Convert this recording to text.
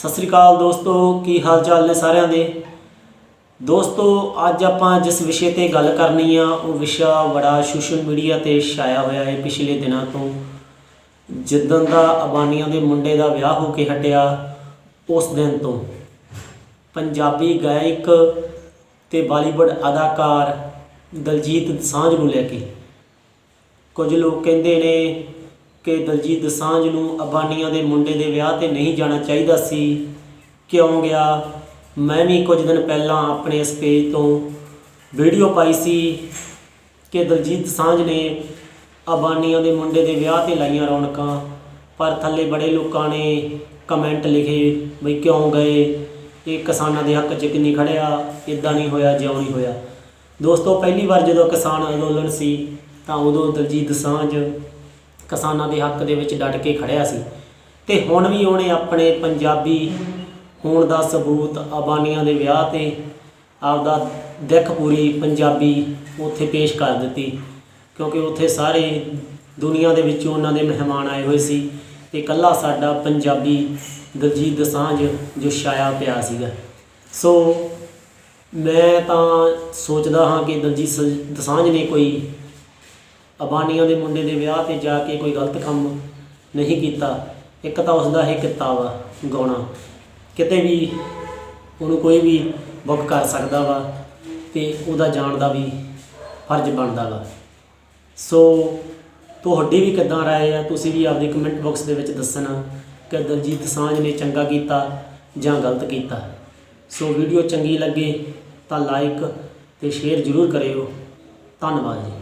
ਸਤਿ ਸ੍ਰੀ ਅਕਾਲ ਦੋਸਤੋ, ਕੀ ਹਾਲ ਚਾਲ ਨੇ ਸਾਰਿਆਂ ਦੇ? ਦੋਸਤੋ, ਅੱਜ ਆਪਾਂ ਜਿਸ ਵਿਸ਼ੇ ਤੇ ਗੱਲ ਕਰਨੀ ਆ, ਉਹ ਵਿਸ਼ਾ ਬੜਾ ਸੋਸ਼ਲ ਮੀਡੀਆ ਤੇ ਛਾਇਆ ਹੋਇਆ ਹੈ ਪਿਛਲੇ ਦਿਨਾਂ ਤੋਂ। ਜਿੱਦਣ ਦਾ ਅਬਾਨੀਆਂ ਦੇ ਮੁੰਡੇ ਦਾ ਵਿਆਹ ਹੋ ਕੇ ਹਟਿਆ, ਉਸ ਦਿਨ ਤੋਂ। ਪੰਜਾਬੀ ਗਾਇਕ ਤੇ ਬਾਲੀਵੁੱਡ ਅਦਾਕਾਰ ਦਲਜੀਤ ਸਾਂਝ ਨੂੰ ਲੈ ਕੇ। ਕੁਝ ਲੋਕ ਕਹਿੰਦੇ ਨੇ ਕਿ ਦਲਜੀਤ ਦੋਸਾਂਝ ਨੂੰ ਅਬਾਨੀਆਂ ਦੇ ਮੁੰਡੇ ਦੇ ਵਿਆਹ ਤੇ ਨਹੀਂ ਜਾਣਾ ਚਾਹੀਦਾ ਸੀ। ਕਿਉਂ ਗਿਆ? ਮੈਂ ਵੀ ਕੁਝ ਦਿਨ ਪਹਿਲਾਂ ਆਪਣੇ ਇਸ ਪੇਜ ਤੋਂ ਵੀਡੀਓ ਪਾਈ ਸੀ ਕਿ ਦਲਜੀਤ ਦੋਸਾਂਝ ਨੇ ਅਬਾਨੀਆਂ ਦੇ ਮੁੰਡੇ ਦੇ ਵਿਆਹ ਤੇ ਲਾਈਆਂ ਰੌਣਕਾਂ, ਪਰ ਥੱਲੇ ਬੜੇ ਲੋਕਾਂ ਨੇ ਕਮੈਂਟ ਲਿਖੇ ਬਈ ਕਿਉਂ ਗਏ? ਇਹ ਕਿਸਾਨਾਂ ਦੇ ਹੱਕ 'ਚ ਕਿੰਨੀ ਖੜਿਆ? ਇਦਾਂ ਨਹੀਂ ਹੋਇਆ, ਜਿਉਂ ਨਹੀਂ ਹੋਇਆ। ਦੋਸਤੋ, ਪਹਿਲੀ ਵਾਰ ਜਦੋਂ ਕਿਸਾਨ ਅੰਦੋਲਨ ਸੀ, ਤਾਂ ਉਦੋਂ ਦਲਜੀਤ ਦੋਸਾਂਝ ਕਿਸਾਨਾਂ ਦੇ ਹੱਕ ਦੇ ਵਿੱਚ ਡਟ ਕੇ ਖੜਿਆ ਸੀ। ਤੇ ਹੁਣ ਵੀ ਉਹਨੇ ਆਪਣੇ ਪੰਜਾਬੀ ਹੋਣ ਦਾ ਸਬੂਤ ਅਬਾਨੀਆਂ ਦੇ ਵਿਆਹ ਤੇ ਆਪਦਾ ਦਿੱਖ ਪੂਰੀ ਪੰਜਾਬੀ ਉੱਥੇ ਪੇਸ਼ ਕਰ ਦਿੱਤੀ। ਕਿਉਂਕਿ ਉੱਥੇ ਸਾਰੇ ਦੁਨੀਆ ਦੇ ਵਿੱਚੋਂ ਉਹਨਾਂ ਦੇ ਮਹਿਮਾਨ ਆਏ ਹੋਏ ਸੀ ਤੇ ਇਕੱਲਾ ਸਾਡਾ ਪੰਜਾਬੀ ਦਲਜੀਤ ਦਸਾਂਝ ਜੋ ਛਾਇਆ ਪਿਆ ਸੀਗਾ। ਸੋ ਮੈਂ ਤਾਂ ਸੋਚਦਾ ਹਾਂ ਕਿ ਦਲਜੀਤ ਸ- ਦੋਸਾਂਝ ਨੇ ਕੋਈ ਅਬਾਨੀਆਂ ਦੇ ਮੁੰਡੇ ਦੇ ਵਿਆਹ ਤੇ ਜਾ ਕੇ ਕੋਈ ਗਲਤ ਕੰਮ ਨਹੀਂ ਕੀਤਾ, ਇੱਕ ਤਾਂ ਉਸ ਦਾ ਇਹ ਕਿੱਤਾ ਵਾ, ਗਾਉਣਾ। ਕਿਤੇ ਵੀ ਉਹਨੂੰ ਕੋਈ ਵੀ ਬੁੱਕ ਕਰ ਸਕਦਾ ਵਾ ਤੇ ਉਹਦਾ ਜਾਣ ਦਾ ਵੀ ਫਰਜ਼ ਬਣਦਾ ਵਾ। ਸੋ ਤੁਹਾਡੀ ਵੀ ਕਿੱਦਾਂ ਰਾਏ ਆ? ਤੁਸੀਂ ਵੀ ਆਪਦੇ ਕਮੈਂਟ ਬਾਕਸ ਦੇ ਵਿੱਚ ਦੱਸਣਾ ਕਿ ਦਲਜੀਤ ਸਾਂਝ ਨੇ ਚੰਗਾ ਕੀਤਾ ਜਾਂ ਗਲਤ ਕੀਤਾ। ਸੋ ਵੀਡੀਓ ਚੰਗੀ ਲੱਗੇ ਤਾਂ ਲਾਈਕ ਤੇ ਸ਼ੇਅਰ ਜ਼ਰੂਰ ਕਰਿਓ। ਧੰਨਵਾਦ ਜੀ।